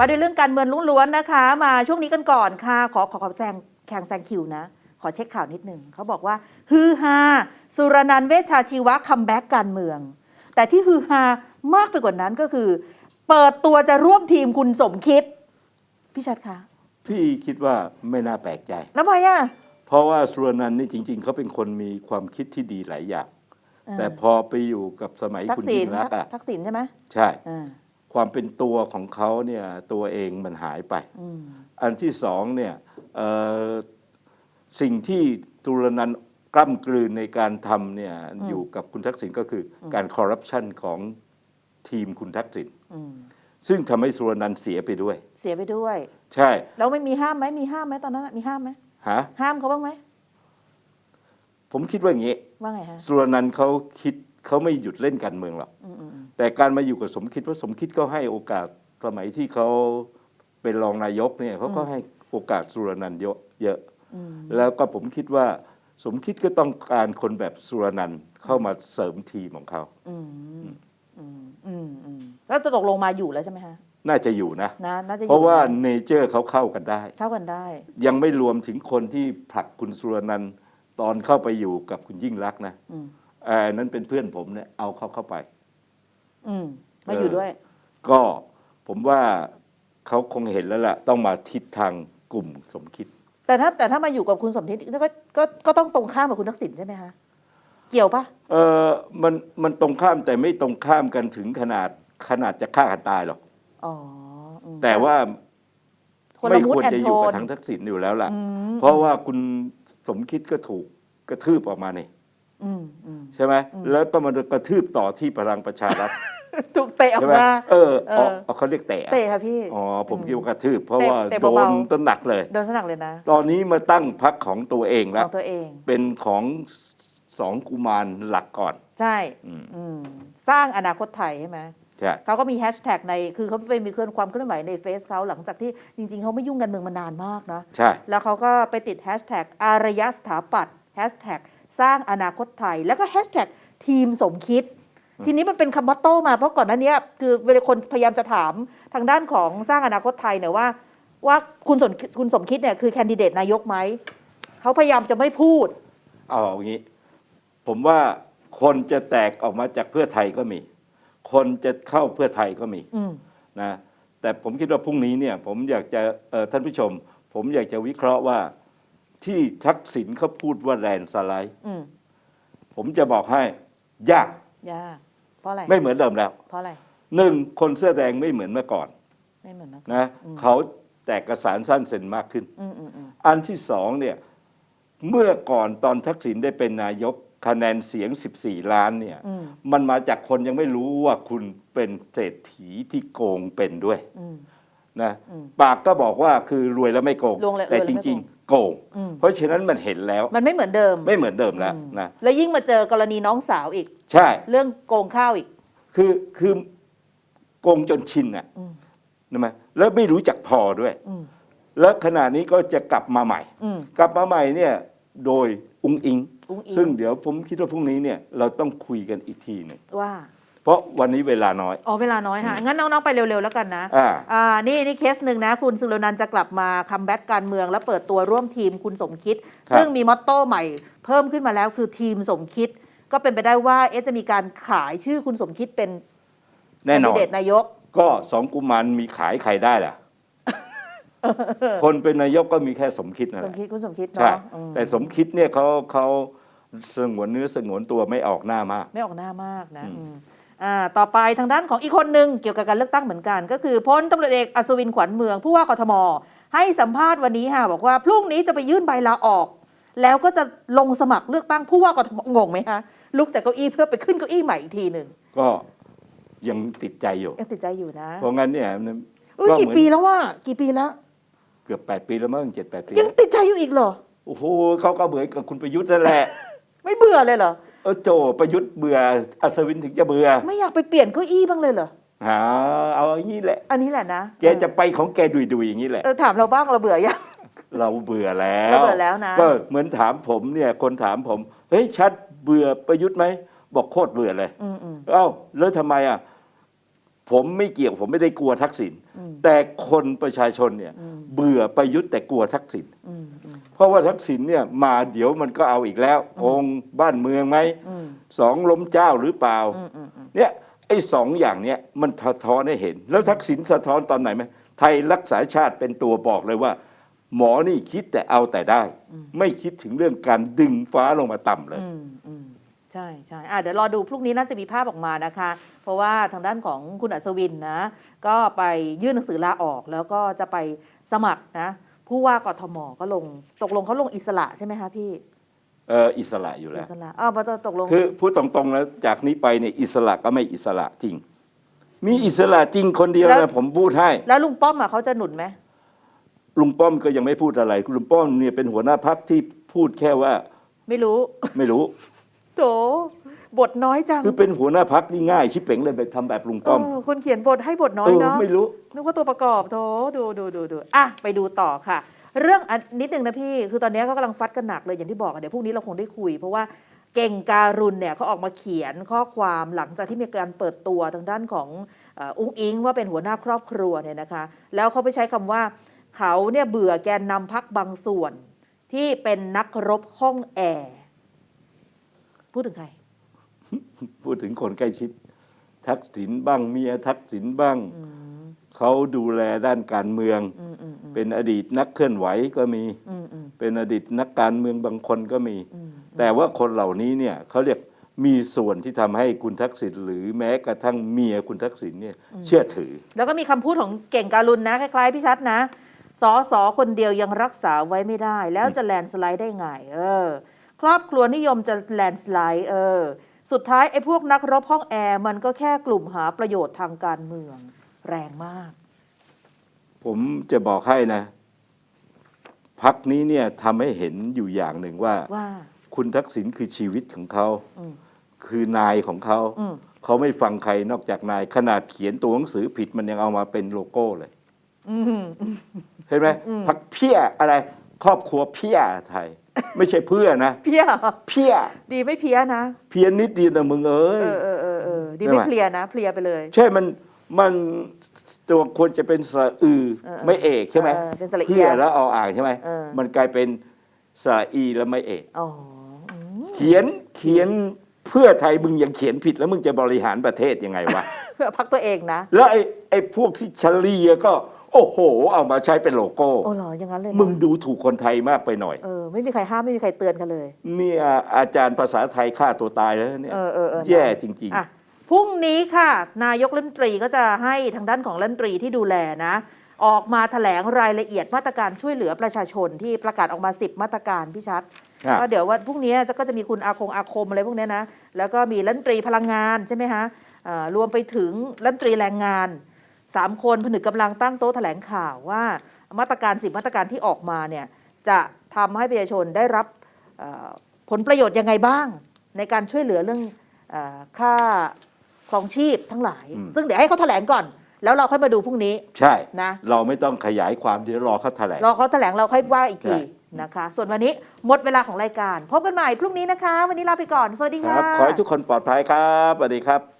ว่าด้วยเรื่องการเมืองล้วนๆนะคะ มาช่วงนี้กันก่อนค่ะ ขอขอขอแซงแข่งแซงคิวนะ ขอเช็คข่าวนิดหนึ่งเขาบอกว่าฮือฮาสุรนันท์เวชชาชีวะคัมแบ็กการเมือง แต่ที่ฮือฮามากไปกว่านั้นก็คือ เปิดตัวจะร่วมทีมคุณสมคิด พี่ชัดคะพี่คิดว่าไม่น่าแปลกใจแล้วทำไมอะเพราะว่าสุรนันท์นี่จริง ๆเขาเป็นคนมีความคิดที่ดีหลายอย่างเออแต่พอไปอยู่กับสมัยทักคุณษิยิ่ณงรักษณ์อะทักษิณใช่ไหมใช่อ่า ความเป็นตัวของเขาเนี่ยตัวเองมันหายไปอืมอันที่สองเนี่ยเอ่อสิ่งที่ตุรนันท์กล้ำกลืนในการทำเนี่ยอยู่กับคุณทักษิณก็คืออการคอร์รัปชันของทีมคุณทักษิณอืมซึ่งทำให้สุรนันท์เสียไปด้วย เสียไปด้วย ใช่ แล้วไม่มีห้ามไหมมีห้ามไหมตอนนั้นอะมีห้ามไหมฮะห้ามเขาบ้างไหม ผมคิดว่าอย่างนี้ว่าไงฮะสุรนันท์เขาคิด เขาไม่หยุดเล่นการเมืองหรอกอืมอืมอืมแต่การมาอยู่กับสมคิดเพราะสมคิดก็ให้โอกาสสมัยที่เขาเป็นรองนายกเนี่ยเขาก็ให้โอกาสสุรนันท์เยอะเยอะอืมแล้วก็ผมคิดว่าสมคิดก็ต้องการคนแบบสุรนันท์เข้ามาเสริมทีมของเขาอืมอืมอืมอืมแล้วจะตกลงมาอยู่แล้วใช่ไหมฮะ น่าจะอยู่นะนะน่าจะอยู่เพราะว่าเนเจอร์เขาเข้ากันได้ เข้ากันได้ ยังไม่รวมถึงคนที่ผลักคุณสุรนันท์ตอนเข้าไปอยู่กับคุณยิ่งรักษณ์นะอืม เอ่ออันนั้นเป็นเพื่อนผมเนี่ยเอาเขาเข้าไป อืมมาอยู่ด้วย ก็ผมว่าเขาคงเห็นแล้วล่ะ ต้องมาทิศทางกลุ่มสมคิด แต่ถ้าแต่ถ้ามาอยู่กับคุณสมทิศก็ก็ก็ต้องตรงข้ามกับคุณทักษิณใช่ไหมคะเกี่ยวปะเออมันมันตรงข้ามแต่ไม่ตรงข้ามกันถึงขนาดขนาดจะฆ่ากันตายหรอก อ๋ออืมแต่ว่าคนละไม่มูดควรแอนจะโทอยู่กับนทางทักษิณอยู่แล้วล่ะ อืม เพราะว่าคุณสมคิดก็ถูกกระทืบออกมาเนี่ย อืมอืม ใช่ไหมแล้วก็มันกระทืบต่อที่พลังประชารัฐถูกเตะออใช่กไหมมา เออเอออ๋ออ๋อเขาเรียกเตะเตะค่ะพี่ อ๋อผมคิดว่ากระทืบ เพราะเตะว่าเตะโดเบานๆต้นหนักเลย โดนสนักเลยนะตอนนี้มาตั้งพักของตัวเองขแล้วองตัวเอง เป็นของสองกุมารหลักก่อน ใช่อืม อืมสร้างอนาคตไทยใช่ไหม ใช่ เขาก็มีแฮชแท็กใน คือเขาไปมีเคลื่อนความเคลื่อนไหวในเฟซเขาหลังจากที่จริง ๆ เขาไม่ยุ่งกันเมืองมานานมากนะ ใช่ แล้วเขาก็ไปติดแฮชแท็กอารยสถาปัตย์แฮชแท็ก สร้างอนาคตไทย แล้วก็แฮชแท็กทีมสมคิด ทีนี้มันเป็นคำว่าโต้มาเพราะก่อนหน้านี้คือเวลาคนพยายามจะถามทางด้านของสร้างอนาคตไทยเนี่ยว่า ว่าคุณสมคุณสมคิดเนี่ยคือแคนดิเดตนายกไหมเขาพยายามจะไม่พูดเอาอย่างนี้ ผมว่าคนจะแตกออกมาจากเพื่อไทยก็มี คนจะเข้าเพื่อไทยก็มีอืมนะแต่ผมคิดว่าพรุ่งนี้เนี่ยผมอยากจะเอ่อท่านผู้ชม ผมอยากจะวิเคราะห์ว่า ที่ทักษิณเขาพูดว่าแลนสไลด์อืมผมจะบอกให้ ยากยากเพราะอะไรไม่เหมือนเดิมแล้วเพราะอะไรหนึ่งคนเสื้อแดงไม่เหมือนเมื่อก่อนไม่เหมือนนะนะเขาแตกกระสานสั้นเซนมากขึ้น อืมอืมอืมอันที่สองเนี่ย เมื่อก่อนตอนทักษิณได้เป็นนายกคะแนนเสียง 14 ล้านเนี่ย อืมมันมาจากคนยังไม่รู้ว่าคุณเป็นเศรษฐีที่โกงเป็นด้วยอืม นะอืมปากก็บอกว่าคือรวยแล้วไม่โกง รวยแล้วแต่รวยแล้วจไม่โกงริงๆ โกง อืม เพราะฉะนั้นมันเห็นแล้วมันไม่เหมือนเดิมไม่เหมือนเดิมแล้วอืมนะแล้วยิ่งมาเจอกรณีน้องสาวอีก ใช่ เรื่องโกงข้าวอีก คือคือโกงจนชินอะอืม นะไหมแล้วไม่รู้จักพอด้วย อืมแล้วขณะนี้ก็จะกลับมาใหม่ อืมกลับมาใหม่เนี่ยโดยอุงอิง อุ้งอิงซึ่งเดี๋ยวผมคิดว่าพรุ่งนี้เนี่ยเราต้องคุยกันอีกทีหนึ่งว่า เพราะวันนี้เวลาน้อย อ๋อเวลาน้อยค่ะ งั้นน้อง ๆ ไปเร็ว ๆ แล้วกันนะอ่า อ่านี่นี่เคสหนึ่งนะ คุณสุรนันท์จะกลับมาคัมแบ็กการเมือง แล้วเปิดตัวร่วมทีมคุณสมคิด ครับ ซึ่งมีมอตโต้ใหม่เพิ่มขึ้นมาแล้วคือทีมสมคิด ก็เป็นไปได้ว่าเอ๊ะจะมีการขายชื่อคุณสมคิดเป็นแน่นดิอนเดตนายก ก็สองกุมารมีขายใครได้ล่ะ คนเป็นนายกก็มีแค่สมคิดนั่นสแหมละคิดคุณสมคิดใช่เนาะอืมแต่สมคิดเนี่ยเขาเขาสงวนเนื้อสงวนตัวไม่ออกหน้ามาก ไม่ออกหน้ามากนะอืม อืม อ่าต่อไปทางด้านของอีกคนหนึ่งเกี่ยวกับการเลือกตั้งเหมือนกัน ก็คือพลตำรวจเอกอัศวินขวัญเมืองผู้ว่ากทม ให้สัมภาษณ์วันนี้ค่ะบอกว่าพรุ่งนี้จะไปยื่นใบลาออก แล้วก็จะลงสมัครเลือกตั้งผู้ว่ากทมงงไหมคะลุกจากเก้าอี้เพื่อไปขึ้นเก้าอี้ใหม่อีกทีหนึ่งก็ยังติดใจอยู่ ยังติดใจอยู่นะเพราะงั้นเนี่ยมันอุ้ยก็กี่เหมือนปีแล้วว่า กี่ปีแล้ว เกือบแปดปีแล้วมั้งเจ็ดแปดปียังติดใจอยู่อีกเหรอ โอ้โหเขาก็เหมือนกับคุณประยุทธ์นั่นแหละ ไม่เบื่อเลยเหรอ เออโจประยุทธ์เบื่ออัศวินถึงจะเบื่อไม่อยากไปเปลี่ยนเก้าอี้บ้างเลยเหรอหาเอาอย่างนี้แหละ อันนี้แหละนะแกจะไปของแกดุยๆอย่างนี้แหละ เออถามเราบ้างเราเบื่อยัง เราเบื่อแล้วเราเบื่อแล้วนะ ก็เหมือนถามผมเนี่ยคนถามผม เฮ้ยชัดเบื่อประยุทธ์ไหม บอกโคตรเบื่อเลย อืมอืมเอ้าแล้วทำไมอะ ผมไม่เกี่ยวผมไม่ได้กลัวทักษิณอืมแต่คนประชาชนเนี่ยอืมเบื่อประยุทธ์แต่กลัวทักษิณอืมอืมเพราะว่าทักษิณเนี่ยมาเดี๋ยวมันก็เอาอีกแล้วโกงบ้านเมืองไหมอืมสองล้มเจ้าหรือเปล่าอืมอืมอืมเนี่ยไอ้สองอย่างเนี้ยมันสะท้อนให้เห็น แล้วทักษิณสะท้อนตอนไหนไหมไทยรักษาชาติเป็นตัวบอกเลยว่า หมอนี่คิดแต่เอาแต่ได้ ไม่คิดถึงเรื่องการดึงฟ้าลงมาต่ำเลยอืมอืม ใช่ใช่อะเดี๋ยวรอดูพรุ่งนี้น่าจะมีภาพออกมานะคะ เพราะว่าทางด้านของคุณอัศวินนะ ก็ไปยื่นหนังสือลาออกแล้วก็จะไปสมัครนะ ผู้ว่ากทมก็ลงตกลงเขาลงอิสระใช่ไหมคะพี่เอออิสระอยู่แล้อิวสระอ้าวพอตกลงคือพูดตรงๆแล้วจากนี้ไปเนี่ยอิสระก็ไม่อิสระจริง มีอิสระจริงคนเดียวแล้นะวผมพูดให้ แล้วลุงป้อมอะเขาจะหนุนไหมลุงป้อมก็ยังไม่พูดอะไรลุงป้อมเนี่ยเป็นหัวหน้าพักที่พูดแค่ว่า ไม่รู้ ไม่รู้ โถบทน้อยจังคือเป็นหัวหน้าพักนี่ง่าย ชิบเป๋งเลยไปทำแบบลุงเอป้อมอคนเขียนบทให้บทน้อเอยอเนาะไม่รู้ นึกว่าตัวประกอบโถดูดูดูดูอะ ไปดูต่อค่ะ เรื่องอันนิดนึงนะพี่ คือตอนนี้เขากำลังฟัดกันหนักเลยอย่างที่บอกอะเดี๋ยวพรุ่งนี้เราคงได้คุย เพราะว่าเก่งการุณเนี่ยเขาออกมาเขียนข้อความหลังจากที่มีการเปิดตัวทางด้านของเอ่ออุ้งอิงว่าเป็นหัวหน้าครอบครัวเนี่ยนะคะ แล้วเขาไปใช้คำว่า เขาเนี่ยเบื่อแกนนำพักบางส่วน ที่เป็นนักรบห้องแอร์ พูดถึงใคร พูดถึงคนใกล้ชิด ทักษิณบ้างเมียทักษิณบ้างอืมเขาดูแลด้านการเมืองอืมอืมอืมเป็นอดีตนักเคลื่อนไหวก็มีอืมอืมเป็นอดีตนักการเมืองบางคนก็มีอืมแต่ว่าคนเหล่านี้เนี่ยเขาเรียกมีส่วนที่ทำให้คุณทักษิณหรือแม้กระทั่งเมียคุณทักษิณเนี่ยเชื่อถือ แล้วก็มีคำพูดของเก่งการุณนะคล้ายๆพี่ชัดนะสอสอคนเดียวยังรักษาไว้ไม่ได้ แล้วจะแลนด์สไลด์ได้ไง เออ ครอบครัวนิยมจะแลนด์สไลด์เออ สุดท้ายไอ้พวกนักรบห้องแอร์มันก็แค่กลุ่มหาประโยชน์ทางการเมือง แรงมาก ผมจะบอกให้นะ พักนี้เนี่ยทำให้เห็นอยู่อย่างหนึ่งว่า ว่า คุณทักษิณคือชีวิตของเขา อืมคือนายของเขา อืมเขาไม่ฟังใครนอกจากนาย ขนาดเขียนตัวหนังสือผิดมันยังเอามาเป็นโลโก้เลย อืม เห็นไหมพักเพี้ยอะไร ครอบครัวเพี้ยไทย ไม่ใช่เพื่อนะเพี้ยเพี้ยดีไม่เพี้ยนะ เพี้ยนิดเดียวนะมึงเอ้ยเออเออเออเออดีใช่ไม่ไหมเพลียนะเพลียไปเลย ใช่มันมันตัวควรจะเป็นสระอือเออไม่เอกใช่ไหมเออเป็นสระเอียเพื่อแล้วเอาอ่างใช่ไหมเออมันกลายเป็นสระอีแล้วไม่เอกอ๋ออืมเขียนเขียนเพื่อไทยมึงยังเขียนผิดแล้วมึงจะบริหารประเทศยังไงวะเพื่อพักตัวเองนะ แล้วไอ้ไอ้พวกที่เฉลียก็ โอ้โห เอามาใช้เป็นโลโก้ โอ้เหรออย่างนั้นเลยนะมึงดูถูกคนไทยมากไปหน่อย เออไม่มีใครห้ามไม่มีใครเตือนกันเลยนี่อาอาจารย์ภาษาไทยฆ่าตัวตายแล้วเนี่ย เออเออเออแย่จริง อะพรุ่งนี้ค่ะ นายกรัฐมนตรีก็จะให้ทางด้านของรัฐมนตรีที่ดูแลนะ ออกมาแถลงรายละเอียดมาตรการช่วยเหลือประชาชนที่ประกาศออกมา 10 มาตรการพี่ชัดครับ ก็เดี๋ยววันพรุ่งนี้จะก็จะมีคุณอาคงอาคมอะไรพวกเนี้ยนะ แล้วก็มีรัฐมนตรีพลังงานใช่ไหมคะอ่ารวมไปถึงรัฐมนตรีแรงงาน สามคนผนึกกำลังตั้งโต๊ะแถลงข่าวว่ามาตรการสิบมาตรการที่ออกมาเนี่ยจะทำให้ประชาชนได้รับเอ่อผลประโยชน์ยังไงบ้าง ในการช่วยเหลือเรื่องเออค่าครองชีพทั้งหลายอืมซึ่งเดี๋ยวให้เขาแถลงก่อน แล้วเราค่อยมาดูพรุ่งนี้ๆใช่นะเราไม่ต้องขยายความเดี๋ยวรอเขาแถลงรอเขาแถลงเราค่อยว่าอีกทีใช่นะคะ ส่วนวันนี้หมดเวลาของรายการ พบกันใหม่พรุ่งนี้นะคะ วันนี้ลาไปก่อน สวัสดีคค่ะรับขอให้ทุกคนปลอดภัยครับสวัสดีครับ